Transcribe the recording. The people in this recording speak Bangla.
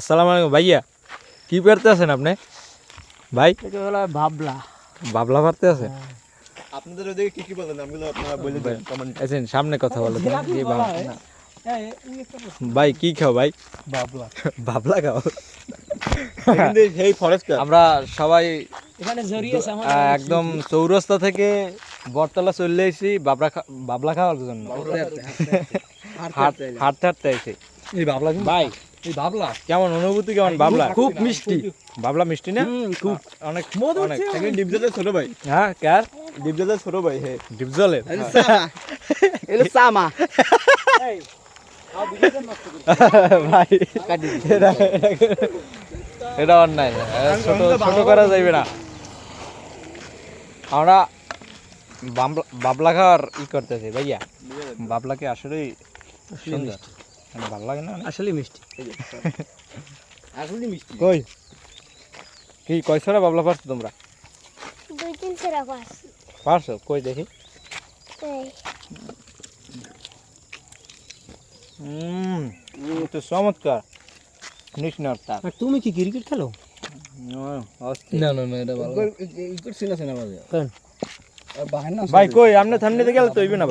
আসসালামু আলাইকুম ভাইয়া। কি পারতে আছেন আপনি? ভাই? ভাবলা পারতে আছেন আপনাদের ওদিকে কি কি বলেন? আমগুলো আপনারা বলে দেন কমেন্ট আছেন সামনে কথা বলে দেন। হয়। ভাই কি খাও ভাই? ভাবলা বাবলা খাও। সেই আমরা সবাই এখানে একদম চৌরাস্তা থেকে বটতলা চলে এসেছি বাবলা বাবলা খাওয়ার জন্য। হাঁট- হাঁটতে হাঁটতে আইছি এই ভাবলা ভাই এই ভাবলা কেমন অনুভূতি কেমন বাবলা? খুব মিষ্টি। বাবলা মিষ্টি না? খুব। অনেক মধুর অনেক। এখানে ডিপজলের ছোট ভাই। হ্যাঁ কার? ডিপজলের ছোট ভাই হে ডিপজলের? এটা সামা। ভাই এটা- এটা অন্যায়। ছোট ছোট করা যাইবে না। আমরা বাবলা- বাবলা খাওয়ার ই করতেছি ভাইয়া। বাবলাকে আসলেই সুন্দর। ভালো লাগে না অনেক? আসলে মিষ্টি। আসলে মিষ্টি। কই? কি কয়ছরা বাবলা পারছ তোমরা? দুই তিন সেরা পাস পারছ? কই দেখি। হুম তো চমৎকার। নিষ্ণার তার আর তুমি কি ক্রিকেট খেলো? না না না এটা ভালো করছি না ভাই কই আপনি থামনে গেলে তো হইবে না ভাই।